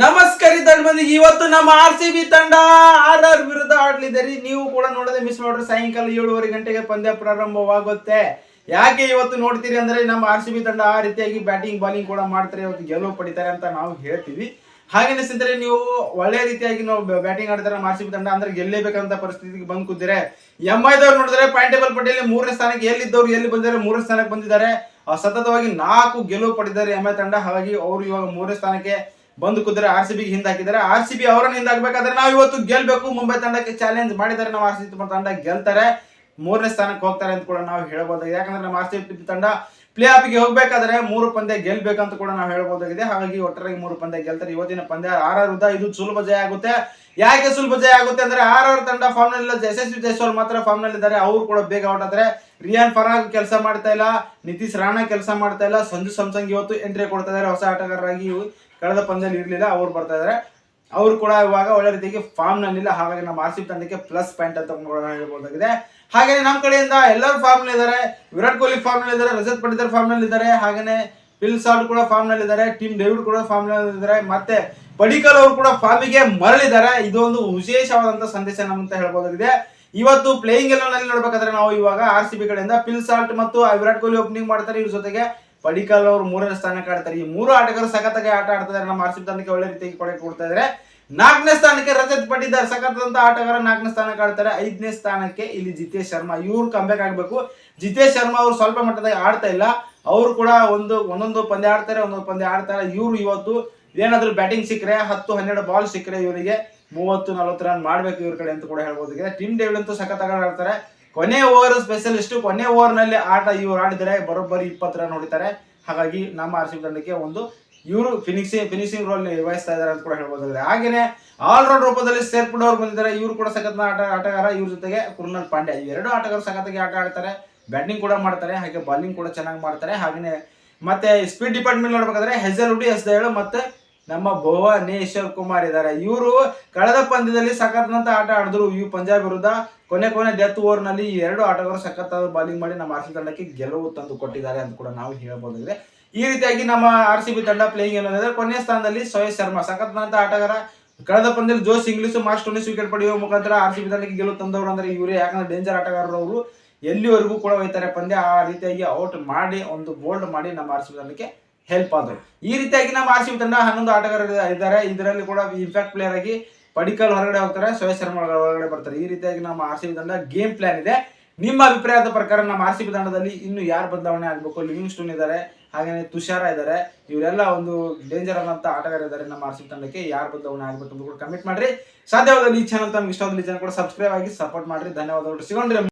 ನಮಸ್ಕಾರ ಮಂದಿಗೆ ಇವತ್ತು ನಮ್ಮ ಆರ್ ಸಿ ಬಿ ತಂಡ ಆರ್ ಆರ್ ವಿರುದ್ಧ ಆಡ್ಲಿದ್ದೀರಿ ನೀವು ಕೂಡ ನೋಡದೆ ಮಿಸ್ ಮಾಡ್ರಿ ಸಾಯಂಕಾಲ ಏಳುವರೆ ಗಂಟೆಗೆ ಪಂದ್ಯ ಪ್ರಾರಂಭವಾಗುತ್ತೆ. ಯಾಕೆ ಇವತ್ತು ನೋಡ್ತೀರಿ ಅಂದ್ರೆ ನಮ್ಮ ಆರ್ ಸಿ ಬಿ ತಂಡ ಆ ರೀತಿಯಾಗಿ ಬ್ಯಾಟಿಂಗ್ ಬಾಲಿಂಗ್ ಕೂಡ ಮಾಡ್ತಾರೆ, ಇವತ್ತು ಗೆಲುವು ಪಡಿತಾರೆ ಅಂತ ನಾವು ಹೇಳ್ತೀವಿ. ಹಾಗೆ ಅನಿಸಿದ್ರೆ ನೀವು ಒಳ್ಳೆ ರೀತಿಯಾಗಿ ನಾವು ಬ್ಯಾಟಿಂಗ್ ಆಡ್ತಾರೆ ಆರ್ ಸಿ ಬಿ ತಂಡ ಅಂದ್ರೆ ಗೆಲ್ಲೇಬೇಕಂತ ಪರಿಸ್ಥಿತಿಗೆ ಬಂದು ಕೂತಿದ್ರೆ ಎಂ ಐದವ್ರು ನೋಡಿದ್ರೆ ಪಾಯಿಂಟ್ ಟೇಬಲ್ ಪಟ್ಟಿಯಲ್ಲಿ ಮೂರನೇ ಸ್ಥಾನಕ್ಕೆ ಎಲ್ಲಿದ್ದವ್ರು, ಎಲ್ಲಿ ಬಂದಿದ್ದಾರೆ, ಮೂರನೇ ಸ್ಥಾನಕ್ಕೆ ಬಂದಿದ್ದಾರೆ. ಸತತವಾಗಿ ನಾಲ್ಕು ಗೆಲುವು ಪಡೆದಿದ್ದಾರೆ ಎಂ ಐ ತಂಡ. ಹಾಗಾಗಿ ಅವರು ಇವಾಗ ಮೂರನೇ ಸ್ಥಾನಕ್ಕೆ ಬಂದು ಕುದ್ರೆ ಆರ್ ಸಿ ಬಿಗೆ ಹಿಂದೆ ಹಾಕಿದ್ದಾರೆ. ಆರ್ ಸಿ ಬಿ ಅವರನ್ನ ಹಿಂದಾಗಬೇಕಾದ್ರೆ ನಾವು ಇವತ್ತು ಗೆಲ್ಬೇಕು. ಮುಂಬೈ ತಂಡಕ್ಕೆ ಚಾಲೆಂಜ್ ಮಾಡಿದ್ದಾರೆ. ನಾವು ಆರ್ ಸಿ ಬಿ ತಂಡ ಗೆಲ್ತಾರೆ. ಮೂರನೇ ಸ್ಥಾನಕ್ಕೆ ಹೋಗ್ತಾರೆ ಅಂತ ಕೂಡ ನಾವು ಹೇಳ್ಬೋದಾಗಿದೆ. ಯಾಕಂದ್ರೆ ನಮ್ಮ ಆರ್ ಸಿ ಬಿ ತಂಡ ಪ್ಲೇ ಆಫ್ಗೆ ಹೋಗ್ಬೇಕಾದ್ರೆ ಮೂರು ಪಂದ್ಯ ಗೆಲ್ಬೇಕಂತ ಕೂಡ ನಾವು ಹೇಳ್ಬೋದಾಗಿದೆ. ಹಾಗಾಗಿ ಒಟ್ಟಾರೆ ಮೂರು ಪಂದ್ಯ ಗೆಲ್ತಾರೆ. ಇವತ್ತಿನ ಪಂದ್ಯ ಆರ್ ಇದು ಸುಲಭ ಜಯ ಆಗುತ್ತೆ. ಯಾಕೆ ಸುಲಭ ಜಯ ಆಗುತ್ತೆ ಅಂದ್ರೆ ಆರ್ ಆರ್ ತಂಡ ಫಾರ್ಮ್ನಲ್ಲಿ ಯಶಸ್ವಿ ಜೈಸ್ವಾಲ್ ಮಾತ್ರ ಫಾರ್ಮ್ನಲ್ಲಿ ಅವ್ರು ಕೂಡ ಬೇಗ ಔಟ್ ಆದ್ರೆ ರಿಯಾನ್ ಫರಾಗ್ ಕೆಲಸ ಮಾಡ್ತಾ ಇಲ್ಲ, ನಿತೀಶ್ ರಾಣಾ ಕೆಲಸ ಮಾಡ್ತಾ ಇಲ್ಲ, ಸಂಜು ಸಂಸಂಗ್ ಇವತ್ತು ಎಂಟ್ರಿ ಕೊಡ್ತಾ ಇದ್ದಾರೆ ಹೊಸ ಆಟಗಾರರಾಗಿ ಕಳೆದ ಪಂದ್ಯದಲ್ಲಿ ಇರಲಿಲ್ಲ, ಅವ್ರು ಬರ್ತಾ ಇದ್ದಾರೆ ಅವರು ಕೂಡ ಇವಾಗ ಒಳ್ಳೆ ರೀತಿಯಾಗಿ ಫಾರ್ಮ್ ನಲ್ಲಿಲ್ಲ ಹಾಗಾಗಿ ನಮ್ಮ ಆರ್ ಸಿ ತಂಡಕ್ಕೆ ಪ್ಲಸ್ ಪಾಯಿಂಟ್ ಅಂತ ಹೇಳ್ಬೋದಾಗಿದೆ. ಹಾಗೆ ನಮ್ಮ ಕಡೆಯಿಂದ ಎಲ್ಲರೂ ಫಾರ್ಮ್ ಇದ್ದಾರೆ. ವಿರಾಟ್ ಕೊಹ್ಲಿ ಫಾರ್ಮ್ ಇದ್ದಾರೆ, ರಜತ್ ಪಡಿತರ್ ಫಾರ್ಮ್ ಇದ್ದಾರೆ. ಹಾಗೇನೆ ಪಿಲ್ ಸಾಲ್ಟ್ ಕೂಡ ಫಾರ್ಮ್ ಇದ್ದಾರೆ. ಟೀಮ್ ಡೇವಿಡ್ ಕೂಡ ಫಾರ್ಮ್ ಇದ್ದಾರೆ. ಮತ್ತೆ ಪಡಿಕಲ್ ಅವರು ಕೂಡ ಫಾರ್ಮಿಗೆ ಮರಳಿದ್ದಾರೆ. ಇದೊಂದು ವಿಶೇಷವಾದಂತ ಸಂದೇಶ ನಮ್ಮಂತ ಹೇಳ್ಬೋದಾಗಿದೆ. ಇವತ್ತು ಪ್ಲೇಯಿಂಗ್ನಲ್ಲಿ ನೋಡ್ಬೇಕಾದ್ರೆ ನಾವು ಇವಾಗ ಆರ್ ಸಿ ಬಿ ಕಡೆಯಿಂದ ಫಿಲ್ ಸಾಲ್ಟ್ ಮತ್ತು ವಿರಾಟ್ ಕೊಹ್ಲಿ ಓಪನಿಂಗ್ ಮಾಡ್ತಾರೆ. ಇವ್ರ ಜೊತೆಗೆ ಪಡಿಕಲ್ ಅವರು ಮೂರನೇ ಸ್ಥಾನಕ್ಕೆ ಆಡ್ತಾರೆ ಈ ಮೂರು ಆಟಗಾರರು ಸಖತ್ತಾಗಿ ಆಟ ಆಡ್ತಿದ್ದಾರೆ. ನಮ್ಮ ಆರ್ ಸಿ ಬಿ ತಂಡಕ್ಕೆ ಒಳ್ಳೆ ರೀತಿಯಾಗಿ ಕೊಡೆ ಕೊಡ್ತಾ ನಾಲ್ಕನೇ ಸ್ಥಾನಕ್ಕೆ ರಜತ್ ಪಟ್ಟಿದ್ದಾರೆ ಸಖತ್ತಾದಂತ ಆಟಗಾರ ನಾಲ್ಕನೇ ಸ್ಥಾನಕ್ಕೆ ಆಡ್ತಾರೆ ಐದನೇ ಸ್ಥಾನಕ್ಕೆ ಇಲ್ಲಿ ಜಿತೇಶ್ ಶರ್ಮಾ. ಇವ್ರು ಕಂಬ್ಯಾಕ್ ಆಗ್ಬೇಕು. ಜಿತೇಶ್ ಶರ್ಮಾ ಅವರು ಸ್ವಲ್ಪ ಮಟ್ಟದಾಗ ಆಡ್ತಾ ಇಲ್ಲ. ಅವರು ಕೂಡ ಒಂದು ಒಂದೊಂದು ಪಂದ್ಯ ಆಡ್ತಾರೆ, ಒಂದೊಂದು ಪಂದ್ಯ ಆಡ್ತಾರೆ ಇವರು ಇವತ್ತು ಏನಾದ್ರು ಬ್ಯಾಟಿಂಗ್ ಸಿಕ್ಕರೆ, ಹತ್ತು, ಹನ್ನೆರಡು ಬಾಲ್ ಸಿಕ್ಕರೆ ಇವರಿಗೆ ಮೂವತ್ತು, ನಲವತ್ತು ರನ್ ಮಾಡ್ಬೇಕು ಇವ್ರ ಕಡೆ ಅಂತ ಕೂಡ ಹೇಳ್ಬೋದಾಗಿದೆ ಟೀಮ್ ಡೇವಿಡ್ ಅಂತೂ ಸಖತ್ ಆಡ್ತಾರೆ. ಕೊನೆ ಓವರ್ ಸ್ಪೆಷಲಿಸ್ಟ್ ಕೊನೆ ಓವರ್ನಲ್ಲಿ ಆಟ ಇವ್ರು ಆಡಿದರೆ ಬರೋಬ್ಬರಿ ಇಪ್ಪತ್ತು ರನ್ ಹೊಡಿತಾರೆ. ಹಾಗಾಗಿ ನಮ್ಮ ಆರ್ ಸಿ ತಂಡಕ್ಕೆ ಒಂದು ಇವರು ಫಿನಿಶಿಂಗ್ ಫಿನಿಶಿಂಗ್ ರೋಲ್ ನಿರ್ವಹಿಸ್ತಾ ಇದ್ದಾರೆ ಅಂತ ಕೂಡ ಹೇಳ್ಬೋದಾಗಿದೆ. ಹಾಗೇನೆ ಆಲ್ರೌಂಡ್ ರೂಪದಲ್ಲಿ ಸೇರ್ಪಡೆ ಅವ್ರು ಬಂದಿದ್ದಾರೆ ಇವರು ಕೂಡ ಸಖತ್ ಆಟ, ಆಟಗಾರ. ಇವ್ರ ಜೊತೆಗೆ ಕುರುನಲ್ ಪಾಂಡ್ಯ. ಈ ಎರಡು ಆಟಗಾರರು ಸಖತ್ತಾಗಿ ಆಟ ಆಡ್ತಾರೆ. ಬ್ಯಾಟಿಂಗ್ ಕೂಡ ಮಾಡ್ತಾರೆ. ಹಾಗೆ ಬಾಲಿಂಗ್ ಕೂಡ ಚೆನ್ನಾಗಿ ಮಾಡ್ತಾರೆ. ಹಾಗೇನೆ ಮತ್ತೆ ಸ್ಪೀಡ್ ಡಿಪಾರ್ಟ್ಮೆಂಟ್ ನೋಡ್ಬೇಕಾದ್ರೆ ಡಿ ಎಸ್ ದೇಳು ಮತ್ತೆ ನಮ್ಮ ಭುವನೇಶ್ವರ್ ಕುಮಾರ್ ಇದ್ದಾರೆ. ಇವರು ಕಳೆದ ಪಂದ್ಯದಲ್ಲಿ ಸಖತ್ನಂತ ಆಟ ಆಡಿದ್ರು. ಇವು ಪಂಜಾಬ್ ವಿರುದ್ಧ ಕೊನೆ ಕೊನೆ ಡೆತ್ ಓವರ್ನಲ್ಲಿ ಎರಡು ಆಟಗಾರರು ಸಖತ್ತಾದ ಬಾಲಿಂಗ್ ಮಾಡಿ ನಮ್ಮ ಆರ್ ಸಿ ತಂಡಕ್ಕೆ ಗೆಲುವು ತಂದು ಕೊಟ್ಟಿದ್ದಾರೆ ಅಂತ ಕೂಡ ನಾವು ಹೇಳಬಹುದಾಗಿದೆ ಈ ರೀತಿಯಾಗಿ ನಮ್ಮ ಆರ್ ಸಿ ಬಿ ತಂಡ ಪ್ಲೇಯಿಂಗ್ ಏನಂದ್ರೆ ಕೊನೆಯ ಸ್ಥಾನದಲ್ಲಿ ಸೋಹೇಶ್ ಶರ್ಮಾ. ಸಖತ್ನಂತ ಆಟಗಾರ. ಕಳೆದ ಪಂದ್ಯದಲ್ಲಿ Josh Inglis Marcus Stoinis wicket ಪಡೆಯುವ ಮುಖಾಂತರ ಆರ್ ಸಿ ಬಿ ತಂಡಕ್ಕೆ ಗೆಲುವು ತಂದವರು ಅಂದ್ರೆ ಇವರೇ. ಯಾಕಂದ್ರೆ ಡೇಂಜರ್ ಆಟಗಾರರು ಅವರು ಎಲ್ಲಿವರೆಗೂ ಕೂಡ ಹೋಯ್ತಾರೆ ಪಂದ್ಯ ಆ ರೀತಿಯಾಗಿ ಔಟ್ ಮಾಡಿ, ಒಂದು ಬೋಲ್ಡ್ ಮಾಡಿ ನಮ್ಮ ಆರ್ ಸಿ ಬಿ ತಂಡಕ್ಕೆ ಹೆಲ್ಪ್ ಆದರು. ಈ ರೀತಿಯಾಗಿ ನಮ್ಮ ಆರ್ ಸಿ ತಂಡ ಹನ್ನೊಂದು ಆಟಗಾರರು ಇದ್ದಾರೆ. ಇದರಲ್ಲಿ ಕೂಡ ಇಂಪ್ಯಾಕ್ಟ್ ಪ್ಲೇಯರ್ ಆಗಿ ಪಡಿಕಲ್ ಹೊರಗಡೆ ಹೋಗ್ತಾರೆ, ಸೋಯ್ ಶರ್ಮಾ ಹೊರಗಡೆ ಬರ್ತಾರೆ. ಈ ರೀತಿಯಾಗಿ ನಮ್ಮ ಆರ್ ಸಿ ತಂಡ ಗೇಮ್ ಪ್ಲಾನ್ ಇದೆ. ನಿಮ್ಮ ಅಭಿಪ್ರಾಯದ ಪ್ರಕಾರ ನಮ್ಮ ಆರ್ ತಂಡದಲ್ಲಿ ಇನ್ನು ಯಾರು ಬದಲಾವಣೆ ಆಗಬೇಕು? ಲಿವಿಂಗ್ ಸ್ಟೋನ್ ಇದ್ದಾರೆ, ಹಾಗೇನೆ ತುಷಾರ ಇದ್ದಾರೆ. ಇವರೆಲ್ಲ ಒಂದು ಡೇಂಜರ್ ಆದಂತ ಆಟಗಾರ ಇದ್ದಾರೆ ನಮ್ಮ ಆರ್ ತಂಡಕ್ಕೆ. ಯಾರು ಬದಲಾವಣೆ ಆಗಬೇಕು ಅಂತ ಕೂಡ ಕಮೆಂಟ್ ಮಾಡ್ರಿ. ಸಾಧ್ಯವಾದಲ್ಲಿ ಈ ಚಾನಲ್ ತಮ್ಗೆ ಇಷ್ಟವಾದಲ್ಲಿ ಚಾನಲ್ ಕೂಡ ಸಬ್ಸ್ಕ್ರೈಬ್ ಆಗಿ ಸಪೋರ್ಟ್ ಮಾಡಿರಿ. ಧನ್ಯವಾದಗಳು. ಸಿಗೋಣ್ರಿ.